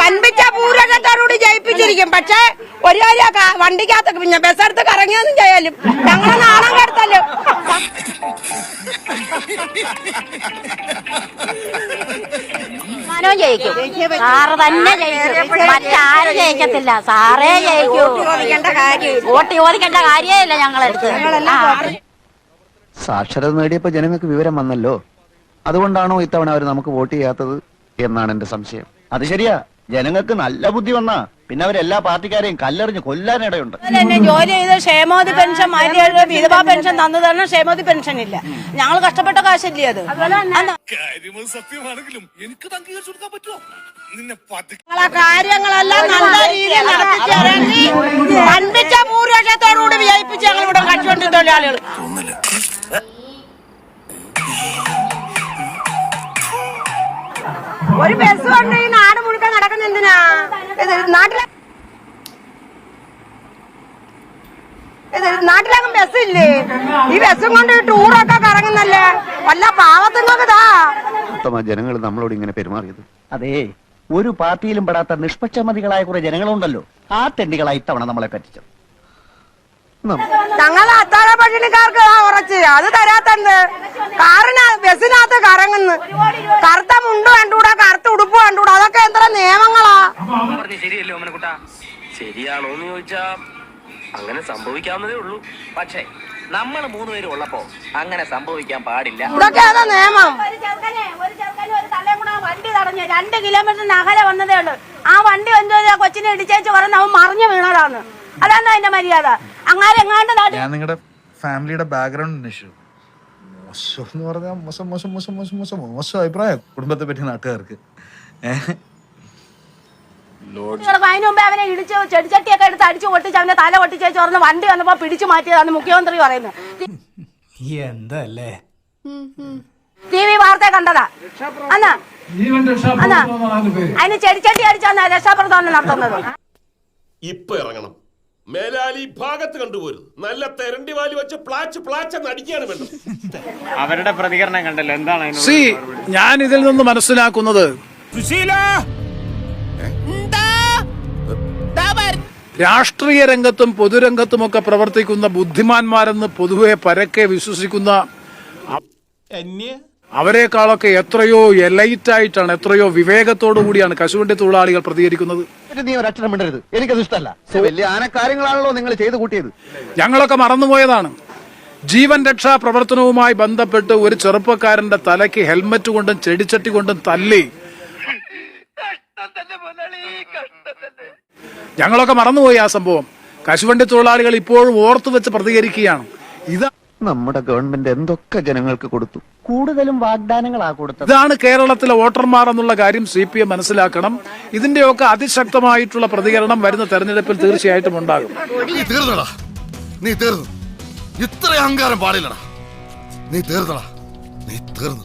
വൻപിച്ച ഭൂരക്ഷത്തോടുകൂടി ജയിപ്പിച്ചിരിക്കും. പക്ഷേ ഒരു കാര്യം വണ്ടിക്കകത്ത് പിന്നെ ബസ്സെടുത്ത് കറങ്ങിയൊന്നും ചെയ്യാലും ഞങ്ങളെ നാണം കെടുത്തല്ലോ മനോ ജയിക്കും. സാറ് തന്നെ ജയിക്കും. മറ്റാരും ജയിക്കത്തില്ല. സാറേ ജയിക്കൂ. വോട്ട് ചോദിക്കേണ്ട കാര്യേ ഇല്ല ഞങ്ങളെടുത്ത്. സാക്ഷരത നേടിയപ്പോ ജനങ്ങൾക്ക് വിവരം വന്നല്ലോ. അതുകൊണ്ടാണോ ഇത്തവണ അവർ നമുക്ക് വോട്ട് ചെയ്യാത്തത് എന്നാണ് എന്റെ സംശയം. അത് ശരിയാ. ജനങ്ങൾക്ക് നല്ല ബുദ്ധി വന്നാ പിന്നെ അവരെല്ലാ പാർട്ടിക്കാരെയും കല്ലെറിഞ്ഞ് കൊല്ലാനിടയുണ്ട് തന്നെ ജോലി ചെയ്ത് ക്ഷേമോതി പെൻഷൻ മാറ്റിയ വിധവാ പെൻഷൻ തന്നു തരണം ക്ഷേമോദി പെൻഷൻ ഇല്ല. ഞങ്ങൾ കഷ്ടപ്പെട്ട കാശല്ലേ അത്. സത്യമാണെങ്കിലും എനിക്ക് അംഗീകരിച്ചു കൊടുക്കാൻ പറ്റുമോ? നിന്നെ പതുക്കെ കാര്യങ്ങളെല്ലാം നല്ല രീതിയിൽ നടത്തിച്ചിറങ്ങി ഞങ്ങൾ ഇവിടെ തൊഴിലാളികൾ. ഒരു ബസ് കൊണ്ട് എന്തിനാ ഇത് നാട്ടിലെ ഇത് നാട്ടിലങ്ങും ബസ്സില്ലേ? ഈ ബസ്സും കൊണ്ട് ടൂറൊക്കെ കറങ്ങുന്നല്ലേ? വല്ല പാവത്തുങ്ങൾക്ക് താ ഉത്തമ ജനങ്ങൾ നമ്മളോട് ഇങ്ങനെ പെരുമാറിയത്. അതെ ഒരു പാർട്ടിയിലും പെടാത്ത നിഷ്പക്ഷമതികളായ കുറെ ജനങ്ങളുണ്ടല്ലോ. ആ തെണ്ടികളായി ഇത്തവണ നമ്മളെ പറ്റിച്ചത്. ഞങ്ങൾ അത്താഴ പട്ടിണിക്കാർക്ക് ഉറച്ച്. അത് തരാത്തണ്ട് കാറിന് ബസ്സിനകത്ത് കറങ്ങുന്നു. കറുത്ത മുണ്ട് കണ്ടൂടാ കറുത്ത ഉടുപ്പ് കണ്ടുകൂടാ. അതൊക്കെ എന്താ നിയമങ്ങളാ? പറഞ്ഞ ശരിയല്ലോ ഓമനക്കുട്ട ശരിയാണോന്ന് ചോദിച്ചാ അങ്ങനെ സംഭവിക്കാവുന്നതേ ഉള്ളൂ. പക്ഷേ നമ്മൾ മൂന്നുപേരും ഉള്ളപ്പോ അങ്ങനെ സംഭവിക്കാൻ പാടില്ല. നിയമം? ഒരു ചെറുക്കനെ ഒരു ചെറുക്കനെ ഒരു തലയും കൂടെ ആ വണ്ടി തടഞ്ഞു രണ്ട് കിലോമീറ്ററിന് അകലെ വന്നതേ ഉള്ളൂ. ആ വണ്ടി എന്തോ കൊച്ചിനെ ഇടിച്ചേച്ച് പറഞ്ഞ് അവൻ മറിഞ്ഞു വീണതാണ്. അതാണ് അതിന്റെ മര്യാദ. അങ്ങനെ എങ്ങാണ്ട് നാട്ടിൽ ഞാൻ നിങ്ങളുടെ ഫാമിലിയുടെ ബാക്ക്ഗ്രൗണ്ട് അന്വേഷിച്ചു. മോശം എന്ന് പറഞ്ഞാൽ മോശം മോശം മോശം മോശം മോശം മോശം അഭിപ്രായം കുടുംബത്തെ പറ്റി നാട്ടുകാർക്ക്. ഏഹ്. അതിന് മുമ്പേ അവനെ ഇടിച്ച് ചെടിച്ചട്ടിയൊക്കെ എടുത്ത് അടിച്ചു പൊട്ടിച്ച് അവനെ തല പൊട്ടിച്ച് ചോർന്ന് വണ്ടി വന്നപ്പോ പിടിച്ചു മാറ്റിയതാണ് മുഖ്യമന്ത്രി പറയുന്നത്. എന്തല്ലേ? ടി വി വാർത്ത കണ്ടതാ. അന്നാ അന്നാ അതിന് ചെടിച്ചട്ടി അടിച്ചാന്നാ രക്ഷാപ്രദാനം നടത്തുന്നത്. ഇപ്പൊ ഇറങ്ങണം. മേലാലി ഭാഗത്ത് കണ്ടുപോരുത്. നല്ല തെരണ്ടി വാലി വെച്ച് പ്ലാച്ച് പ്ലാച്ച് നടിക്കുകയാണ് വേണ്ടത്. അവരുടെ പ്രതികരണം കണ്ടല്ലോ. എന്താണ് ഞാൻ ഇതിൽ നിന്ന് മനസ്സിലാക്കുന്നത് രാഷ്ട്രീയ രംഗത്തും പൊതുരംഗത്തുമൊക്കെ പ്രവർത്തിക്കുന്ന ബുദ്ധിമാന്മാരെന്ന് പൊതുവെ പരക്കെ വിശ്വസിക്കുന്ന അവരെക്കാളൊക്കെ എത്രയോ എലൈറ്റായിട്ടാണ് എത്രയോ വിവേകത്തോടു കൂടിയാണ് കശുവണ്ടി തൊഴിലാളികൾ പ്രതികരിക്കുന്നത്. എന്നിട്ട് നീ ഒരക്ഷരം മിണ്ടരുത്. എനിക്കത് ഇഷ്ടമല്ല വലിയ ആനക്കാര്യങ്ങളാണല്ലോ നിങ്ങൾ ചെയ്തു കൂട്ടിയത്. ഞങ്ങളൊക്കെ മറന്നുപോയതാണ്. ജീവൻ രക്ഷാ പ്രവർത്തനവുമായി ബന്ധപ്പെട്ട് ഒരു ചെറുപ്പക്കാരന്റെ തലയ്ക്ക് ഹെൽമറ്റ് കൊണ്ടും ചെടിച്ചട്ടി കൊണ്ടും തല്ലി. ഞങ്ങളൊക്കെ മറന്നുപോയി ആ സംഭവം. കശുവണ്ടി തൊഴിലാളികൾ ഇപ്പോഴും ഓർത്തു വെച്ച് പ്രതികരിക്കുകയാണ്. ഇതാ നമ്മുടെ ഗവൺമെന്റ് എന്തൊക്കെ ജനങ്ങൾക്ക് കൊടുത്തു? കൂടുതലും വാഗ്ദാനങ്ങളാ കൊടുത്തത്. ഇതാണ് കേരളത്തിലെ വോട്ടർമാർ എന്നുള്ള കാര്യം സി പി എം മനസ്സിലാക്കണം. ഇതിന്റെയൊക്കെ അതിശക്തമായിട്ടുള്ള പ്രതികരണം വരുന്ന തെരഞ്ഞെടുപ്പിൽ തീർച്ചയായിട്ടും ഉണ്ടാകും. നീ തീർന്നടാ. നീ തീർന്നു. ഇത്ര അഹങ്കാരം പാടില്ലടാ. നീ തീർന്നടാ. നീ തീർന്നു.